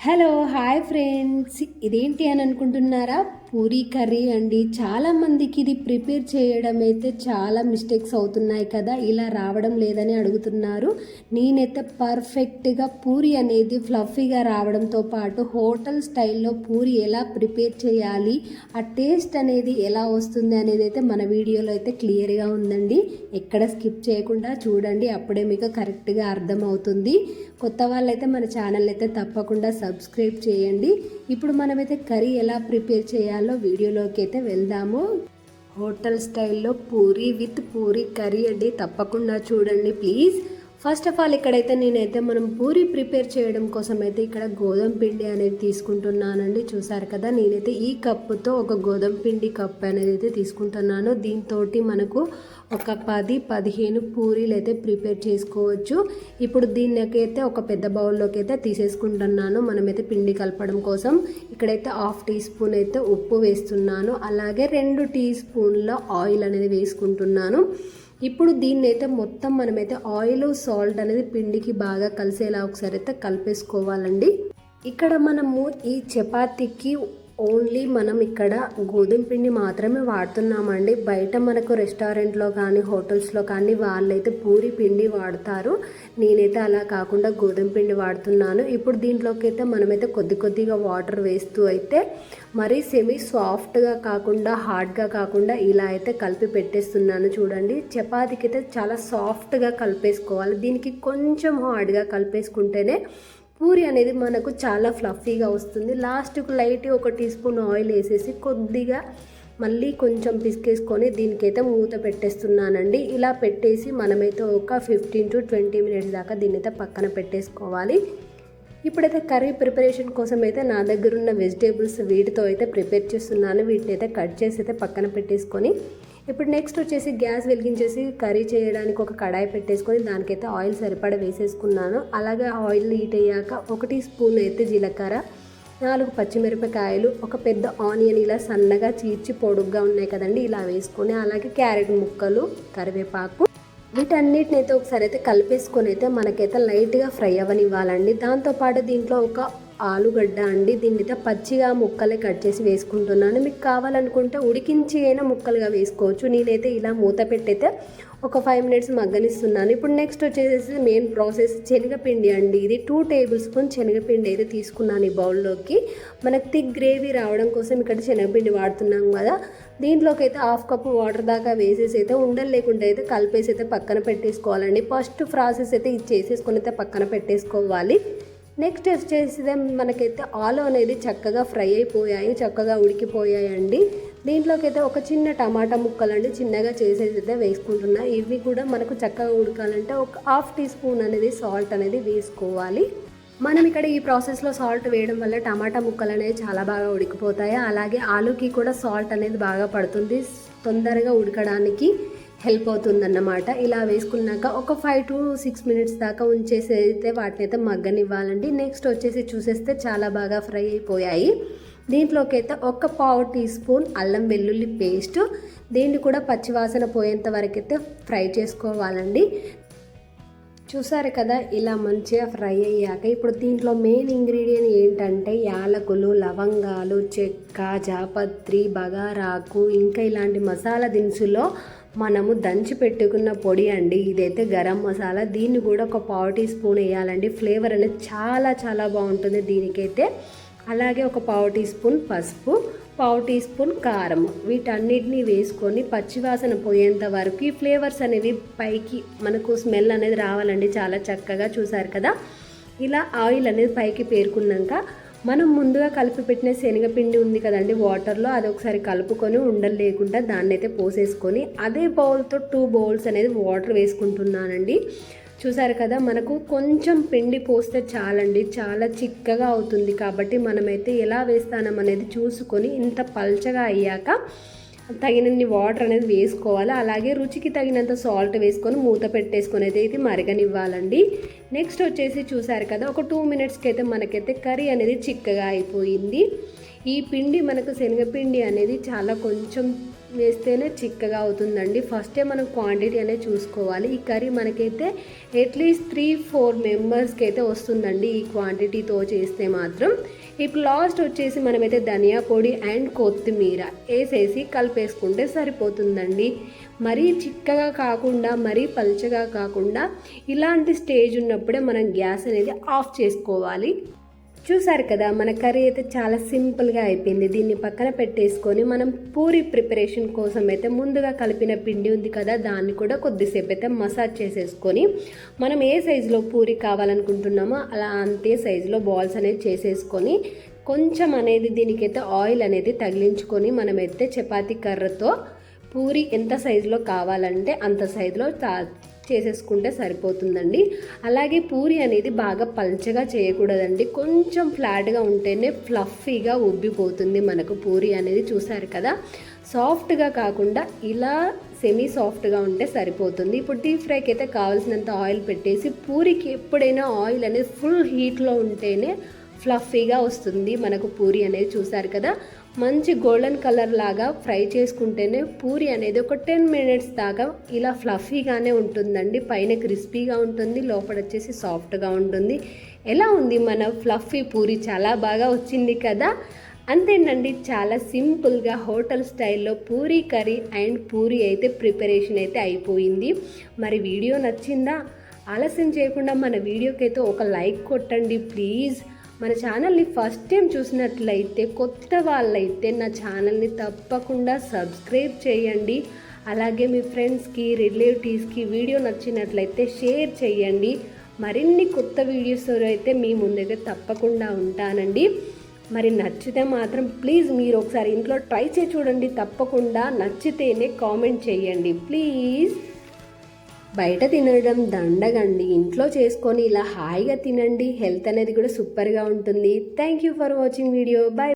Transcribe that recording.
Hello hi friends ఇదేంటి అని అనుకుంటున్నారా? పూరీ కర్రీ అండి. చాలామందికి ఇది ప్రిపేర్ చేయడం అయితే చాలా మిస్టేక్స్ అవుతున్నాయి కదా. ఇలా రావడం లేదని అడుగుతున్నారు. నేనైతే పర్ఫెక్ట్గా పూరి అనేది ఫ్లఫీగా రావడంతో పాటు హోటల్ స్టైల్లో పూరి ఎలా ప్రిపేర్ చేయాలి ఆ టేస్ట్ అనేది ఎలా వస్తుంది అనేది అయితే మన వీడియోలో అయితే క్లియర్గా ఉందండి. ఎక్కడ స్కిప్ చేయకుండా చూడండి అప్పుడే మీకు కరెక్ట్గా అర్థమవుతుంది. కొత్త వాళ్ళైతే మన ఛానల్ అయితే తప్పకుండా సబ్స్క్రైబ్ చేయండి. ఇప్పుడు మనమైతే కర్రీ ఎలా ప్రిపేర్ చేయాలి వీడియోలోకి అయితే వెళ్దాము. హోటల్ స్టైల్లో పూరి విత్ పూరి కర్రీ అండి. తప్పకుండా చూడండి ప్లీజ్. ఫస్ట్ ఆఫ్ ఆల్ ఇక్కడైతే నేనైతే మనం పూరి ప్రిపేర్ చేయడం కోసం అయితే ఇక్కడ గోధుమ పిండి అనేది తీసుకుంటున్నానండి. చూసారు కదా నేనైతే ఈ కప్పుతో ఒక గోధుమ పిండి కప్ అనేది అయితే తీసుకుంటున్నాను. దీంతో మనకు ఒక పది పదిహేను పూరీలు అయితే ప్రిపేర్ చేసుకోవచ్చు. ఇప్పుడు దీనికైతే ఒక పెద్ద బౌల్లోకి అయితే తీసేసుకుంటున్నాను. మనమైతే పిండి కలపడం కోసం ఇక్కడైతే హాఫ్ టీ స్పూన్ అయితే ఉప్పు వేస్తున్నాను. అలాగే రెండు టీ స్పూన్ల ఆయిల్ అనేది వేసుకుంటున్నాను. ఇప్పుడు దీన్ని అయితే మొత్తం మనమైతే ఆయిల్ సాల్ట్ అనేది పిండికి బాగా కలిసేలా ఒకసారి అయితే కలిపేసుకోవాలండి. ఇక్కడ మనము ఈ చపాతీకి ఓన్లీ మనం ఇక్కడ గోధుమ పిండి మాత్రమే వాడుతున్నామండి. బయట మనకు రెస్టారెంట్లో కానీ హోటల్స్లో కానీ వాళ్ళైతే పూరి పిండి వాడతారు. నేనైతే అలా కాకుండా గోధుమ పిండి వాడుతున్నాను. ఇప్పుడు దీంట్లోకి అయితే మనమైతే కొద్ది కొద్దిగా వాటర్ వేస్తూ అయితే మరీ సెమీ సాఫ్ట్గా కాకుండా హార్డ్గా కాకుండా ఇలా అయితే కలిపి పెట్టేస్తున్నాను చూడండి. చపాతీకి అయితే చాలా సాఫ్ట్గా కలిపేసుకోవాలి. దీనికి కొంచెం హార్డ్గా కలిపేసుకుంటేనే పూరి అనేది మనకు చాలా ఫ్లఫీగా వస్తుంది. లాస్ట్కు లైట్ ఒక టీ స్పూన్ ఆయిల్ వేసేసి కొద్దిగా మళ్ళీ కొంచెం పిసికేసుకొని దీనికైతే మూత పెట్టేస్తున్నానండి. ఇలా పెట్టేసి మనమైతే ఒక ఫిఫ్టీన్ టు ట్వంటీ మినిట్స్ దాకా దీన్నైతే పక్కన పెట్టేసుకోవాలి. ఇప్పుడైతే కర్రీ ప్రిపరేషన్ కోసం అయితే నా దగ్గర ఉన్న వెజిటేబుల్స్ వీటితో అయితే ప్రిపేర్ చేస్తున్నాను. వీటిని అయితే కట్ చేసి అయితే పక్కన పెట్టేసుకొని ఇప్పుడు నెక్స్ట్ వచ్చేసి గ్యాస్ వెలిగించేసి కర్రీ చేయడానికి ఒక కడాయి పెట్టేసుకొని దానికైతే ఆయిల్ సరిపడా వేసేసుకున్నాను. అలాగే ఆయిల్ హీట్ అయ్యాక ఒకటి స్పూన్ అయితే జీలకర్ర నాలుగు పచ్చిమిరపకాయలు ఒక పెద్ద ఆనియన్ ఇలా సన్నగా చీర్చి పొడుగ్గా ఉన్నాయి కదండి ఇలా వేసుకొని అలాగే క్యారెట్ ముక్కలు కరివేపాకు వీటన్నిటిని అయితే ఒకసారి అయితే కలిపేసుకొని అయితే మనకైతే లైట్గా ఫ్రై అవ్వనివ్వాలండి. దాంతోపాటు దీంట్లో ఒక ఆలుగడ్డ అండి. దీని అయితే పచ్చిగా ముక్కలే కట్ చేసి వేసుకుంటున్నాను. మీకు కావాలనుకుంటే ఉడికించి అయినా ముక్కలుగా వేసుకోవచ్చు. నేనైతే ఇలా మూత పెట్టయితే ఒక ఫైవ్ మినిట్స్ మగ్గనిస్తున్నాను. ఇప్పుడు నెక్స్ట్ వచ్చేసి మెయిన్ ప్రాసెస్ శనగపిండి అండి. ఇది టూ టేబుల్ స్పూన్ శనగపిండి అయితే తీసుకున్నాను ఈ బౌల్లోకి మనకు థిక్ గ్రేవీ రావడం కోసం ఇక్కడ శనగపిండి వాడుతున్నాం కదా. దీంట్లోకి అయితే హాఫ్ కప్ వాటర్ దాకా వేసేసి అయితే ఉండలు లేకుండా అయితే కలిపేసి అయితే పక్కన పెట్టేసుకోవాలండి. ఫస్ట్ ప్రాసెస్ అయితే ఇది చేసేసుకొని అయితే పక్కన పెట్టేసుకోవాలి. నెక్స్ట్ వచ్చేసి మనకైతే ఆలు అనేది చక్కగా ఫ్రై అయిపోయాయి చక్కగా ఉడికిపోయాయండి. దీంట్లోకి అయితే ఒక చిన్న టమాటా ముక్కలండి చిన్నగా చేసేసి అయితే వేసుకుంటున్నా. ఇవి కూడా మనకు చక్కగా ఉడకాలంటే ఒక హాఫ్ టీ స్పూన్ అనేది సాల్ట్ అనేది వేసుకోవాలి. మనం ఇక్కడ ఈ ప్రాసెస్లో సాల్ట్ వేయడం వల్ల టమాటా ముక్కలు అనేవి చాలా బాగా ఉడికిపోతాయి. అలాగే ఆలుకి కూడా సాల్ట్ అనేది బాగా పడుతుంది తొందరగా ఉడకడానికి. హెల్ప్ అవుతుందన్నమాట. ఇలా వేసుకున్నాక ఒక ఫైవ్ టు సిక్స్ మినిట్స్ దాకా ఉంచేసి అయితే వాటిని అయితే మగ్గనివ్వాలండి. నెక్స్ట్ వచ్చేసి చూసేస్తే చాలా బాగా ఫ్రై అయిపోయాయి. దీంట్లోకి అయితే ఒక పావు టీ స్పూన్ అల్లం వెల్లుల్లి పేస్ట్. దీన్ని కూడా పచ్చివాసన పోయేంత వరకు అయితే ఫ్రై చేసుకోవాలండి. చూసారు కదా ఇలా మంచిగా ఫ్రై అయ్యాక ఇప్పుడు దీంట్లో మెయిన్ ఇంగ్రీడియంట్ ఏంటంటే యాలకులు లవంగాలు చెక్క జాపత్రి బగారాకు ఇంకా ఇలాంటి మసాలా దినుసులో మనము దంచి పెట్టుకున్న పొడి అండి. ఇదైతే గరం మసాలా. దీన్ని కూడా ఒక పావు టీ స్పూన్ వేయాలండి. ఫ్లేవర్ అనేది చాలా చాలా బాగుంటుంది దీనికైతే. అలాగే ఒక పావు టీ స్పూన్ పసుపు పావు టీ స్పూన్ కారం. వీటన్నిటిని వేసుకొని పచ్చివాసన పోయేంత వరకు ఈ ఫ్లేవర్స్ అనేవి పైకి మనకు స్మెల్ అనేది రావాలండి. చాలా చక్కగా చూసారు కదా? ఇలా ఆయిల్ అనేది పైకి పేరుకున్నాక మనం ముందుగా కలిపి పెట్టిన శనగపిండి ఉంది కదండి వాటర్లో అది ఒకసారి కలుపుకొని ఉండలు లేకుండా దాన్ని అయితే పోసేసుకొని అదే బౌల్తో టూ బౌల్స్ అనేది వాటర్ వేసుకుంటున్నానండి. చూసారు కదా మనకు కొంచెం పిండి పోస్తే చాలండి చాలా చిక్కగా అవుతుంది కాబట్టి మనమైతే ఎలా వేస్తానం అనేది చూసుకొని ఇంత పల్చగా అయ్యాక తగినన్ని వాటర్ అనేది వేసుకోవాలి. అలాగే రుచికి తగినంత సాల్ట్ వేసుకొని మూత పెట్టేసుకొని అయితే ఇది మరగనివ్వాలండి. నెక్స్ట్ వచ్చేసి చూసారు కదా ఒక టూ మినిట్స్కి అయితే మనకైతే కర్రీ అనేది చిక్కగా అయిపోయింది. ఈ పిండి మనకు శనగపిండి అనేది చాలా కొంచెం వేస్తేనే చిక్కగా అవుతుందండి. ఫస్టే మనం క్వాంటిటీ అనేది చూసుకోవాలి. ఈ కర్రీ మనకైతే అట్లీస్ట్ త్రీ ఫోర్ మెంబర్స్కి అయితే వస్తుందండి ఈ క్వాంటిటీతో చేస్తే మాత్రం. ఇప్పుడు లాస్ట్ వచ్చేసి మనమైతే ధనియా పొడి అండ్ కొత్తిమీర వేసేసి కలిపేసుకుంటే సరిపోతుందండి. మరీ చిక్కగా కాకుండా మరీ పల్చగా కాకుండా ఇలాంటి స్టేజ్ ఉన్నప్పుడే మనం గ్యాస్ అనేది ఆఫ్ చేసుకోవాలి. చూసారు కదా మన కర్రీ అయితే చాలా సింపుల్గా అయిపోయింది. దీన్ని పక్కన పెట్టేసుకొని మనం పూరి ప్రిపరేషన్ కోసం అయితే ముందుగా కలిపిన పిండి ఉంది కదా దాన్ని కూడా కొద్దిసేపు అయితే మసాజ్ చేసేసుకొని మనం ఏ సైజులో పూరి కావాలనుకుంటున్నామో అలా అంతే సైజులో బాల్స్ అనేది చేసేసుకొని కొంచెం అనేది దీనికైతే ఆయిల్ అనేది తగిలించుకొని మనమైతే చపాతీ కర్రతో పూరి ఎంత సైజులో కావాలంటే అంత సైజులో చేసేసుకుంటే సరిపోతుందండి. అలాగే పూరి అనేది బాగా పల్చగా చేయకూడదండి. కొంచెం ఫ్లాట్గా ఉంటేనే ఫ్లఫీగా ఉబ్బిపోతుంది మనకు పూరి అనేది చూసారు కదా. సాఫ్ట్గా కాకుండా ఇలా సెమీ సాఫ్ట్గా ఉంటే సరిపోతుంది. ఇప్పుడు డీప్ ఫ్రైకి అయితే కావాల్సినంత ఆయిల్ పెట్టేసి పూరికి ఎప్పుడైనా ఆయిల్ అనేది ఫుల్ హీట్లో ఉంటేనే ఫ్లఫీగా వస్తుంది మనకు పూరి అనేది చూసారు కదా. మంచి గోల్డెన్ కలర్ లాగా ఫ్రై చేసుకుంటేనే పూరి అనేది ఒక టెన్ మినిట్స్ దాకా ఇలా ఫ్లఫీగానే ఉంటుందండి. పైన క్రిస్పీగా ఉంటుంది లోపల వచ్చేసి సాఫ్ట్గా ఉంటుంది. ఎలా ఉంది మన ఫ్లఫీ పూరి? చాలా బాగా వచ్చింది కదా? అంతేనండి చాలా సింపుల్గా హోటల్ స్టైల్లో పూరీ కర్రీ అండ్ పూరి అయితే ప్రిపరేషన్ అయితే అయిపోయింది. మరి వీడియో నచ్చిందా? ఆలస్యం చేయకుండా మన వీడియోకి అయితే ఒక లైక్ కొట్టండి ప్లీజ్. మన ఛానల్ని ఫస్ట్ టైం చూసినట్లయితే కొత్త వాళ్ళైతే నా ఛానల్ని తప్పకుండా సబ్స్క్రైబ్ చేయండి. అలాగే మీ ఫ్రెండ్స్కి రిలేటివ్స్కి వీడియో నచ్చినట్లయితే షేర్ చేయండి. మరిన్ని కొత్త వీడియోస్ అయితే మీ ముందైతే తప్పకుండా ఉంటానండి. మరి నచ్చితే మాత్రం ప్లీజ్ మీరు ఒకసారి ఇంట్లో ట్రై చేసి చూడండి. తప్పకుండా నచ్చితేనే కామెంట్ చేయండి. ప్లీజ్. బయట తినడం దండగండి. ఇంట్లో చేసుకొని ఇలా హాయిగా తినండి. హెల్త్ అనేది కూడా సూపర్గా ఉంటుంది. Thank you for watching video bye